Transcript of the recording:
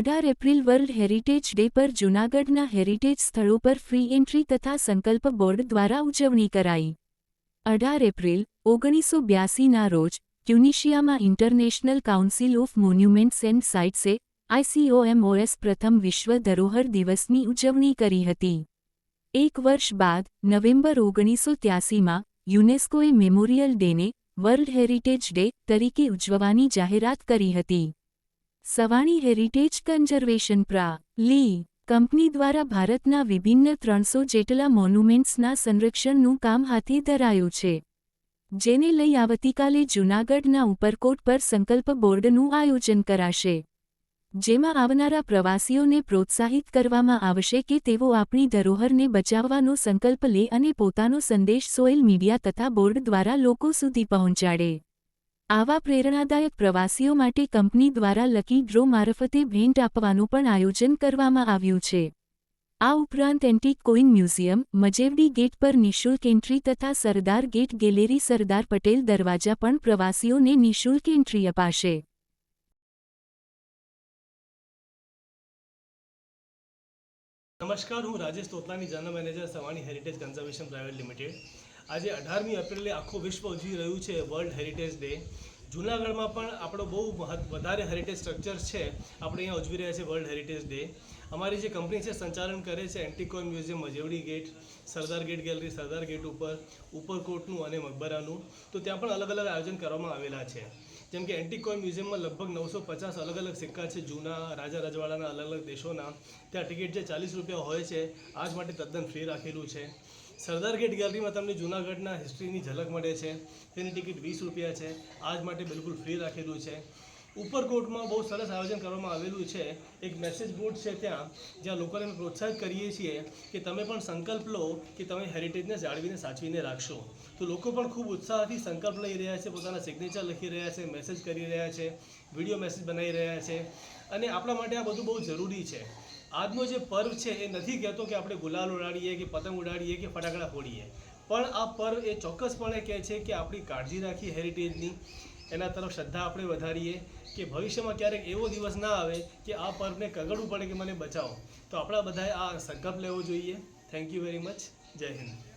અઢાર April world heritage day પર જૂનાગઢના હેરિટેજ સ્થળો પર ફ્રી એન્ટ્રી તથા સંકલ્પ બોર્ડ દ્વારા ઉજવણી કરાઈ. અઢાર એપ્રિલ, ઓગણીસો બ્યાસીના રોજ, ટ્યુનિશિયામાં International Council of Monuments and સાઇટ્સે ICOMOS પ્રથમ વિશ્વ ધરોહર દિવસની ઉજવણી કરી હતી. એક વર્ષ બાદ, નવેમ્બર ઓગણીસો ત્યાસીમાં, યુનેસ્કોએ મેમોરિયલ ડેને, વર્લ્ડ હેરિટેજ ડે તરીકે ઉજવવાની જાહેરાત કરી હતી. સવાણી હેરિટેજ કન્ઝર્વેશન પ્રા. લી. કંપની દ્વારા ભારતના વિભિન્ન ત્રણસો જેટલા મોન્યુમેન્ટ્સના સંરક્ષણનું કામ હાથે ધરાયું છે, જેને લઈ આવતીકાલે જૂનાગઢના ઉપરકોટ પર સંકલ્પ બોર્ડનું આયોજન કરાશે, જેમાં આવનારા પ્રવાસીઓને પ્રોત્સાહિત કરવામાં આવશે કે તેઓ આપણી ધરોહરને બચાવવાનો સંકલ્પ લે અને પોતાનો સંદેશ સોઇલ મીડિયા તથા બોર્ડ દ્વારા લોકો સુધી પહોંચાડે. આવા પ્રેરણાદાયક પ્રવાસીઓ માટે કંપની દ્વારા લકી ડ્રો મારફતે ભેન્ટ આપવાનું પણ આયોજન કરવામાં આવ્યું છે. આ ઉપરાંત antique coin museum, Majevadi gate પર નિઃશુલ્ક એન્ટ્રી તથા સરદાર ગેટ ગેલેરી સરદાર પટેલ દરવાજા પણ પ્રવાસીઓને નિઃશુલ્ક એન્ટ્રી અપાશે. નમસ્કાર, હું Rajesh Totlani general manager, Savani heritage conservation private limited. આજે અઢારમી એપ્રિલે આખું વિશ્વ ઉજવી રહ્યું છે વર્લ્ડ હેરિટેજ ડે જૂનાગઢમાં પણ આપણો બહુ વધારે હેરિટેજ સ્ટ્રક્ચર છે. આપણે અહીંયા ઉજવી રહ્યા છે વર્લ્ડ હેરિટેજ ડે અમારી જે કંપની છે, સંચાલન કરે છે antique coin museum Majevadi gate, Sardar gate gallery, Sardar gate ઉપર, ઉપરકોટનું અને મકબરાનું. તો ત્યાં પણ અલગ અલગ આયોજન કરવામાં આવેલા છે. જેમ કે એન્ટિકોન મ્યુઝિયમમાં લગભગ નવસો પચાસ અલગ અલગ સિક્કા છે, જૂના, રાજા રજવાડાના અલગ અલગ દેશોના. ત્યાં ટિકિટ જે ચાલીસ રૂપિયા હોય છે, આજ માટે તદ્દન ફ્રી રાખેલું છે. સરદાર ગેટ ગેલેરીમાં તમને જૂનાગઢના હિસ્ટ્રીની ઝલક મળે છે. તેની ટિકિટ વીસ રૂપિયા છે, આજ માટે બિલકુલ ફ્રી રાખેલું છે. ઉપરકોટમાં બહુ સરસ આયોજન કરવામાં આવેલું છે. એક મેસેજ બોર્ડ છે ત્યાં, જ્યાં લોકોને અમે પ્રોત્સાહિત કરીએ છીએ કે તમે પણ સંકલ્પ લો કે તમે હેરિટેજને જાળવીને સાચવીને રાખશો. તો લોકો પણ ખૂબ ઉત્સાહથી સંકલ્પ લઈ રહ્યા છે, પોતાના સિગ્નેચર લખી રહ્યા છે મેસેજ કરી રહ્યા છે વીડિયો મેસેજ બનાવી રહ્યા છે. અને આપણા માટે આ બધું બહુ જરૂરી છે. આજનો જે પર્વ છે એ નથી કહેતો કે આપણે ગુલાલ ઉડાડીએ કે પતંગ ઉડાડીએ કે ફટાકડા ફોડીએ. પણ આ પર્વ એ ચોક્કસપણે કહે છે કે આપણી કાળજી રાખી હેરિટેજની એના તરફ શ્રદ્ધા આપણે વધારીએ કે ભવિષ્યમાં ક્યારેક એવો દિવસ ના આવે કે આ પર્વને કગડવું પડે કે મને બચાવો. તો આપણા બધાએ આ સંકલ્પ લેવો જોઈએ. થેન્ક યુ વેરી મચ જય હિન્દ.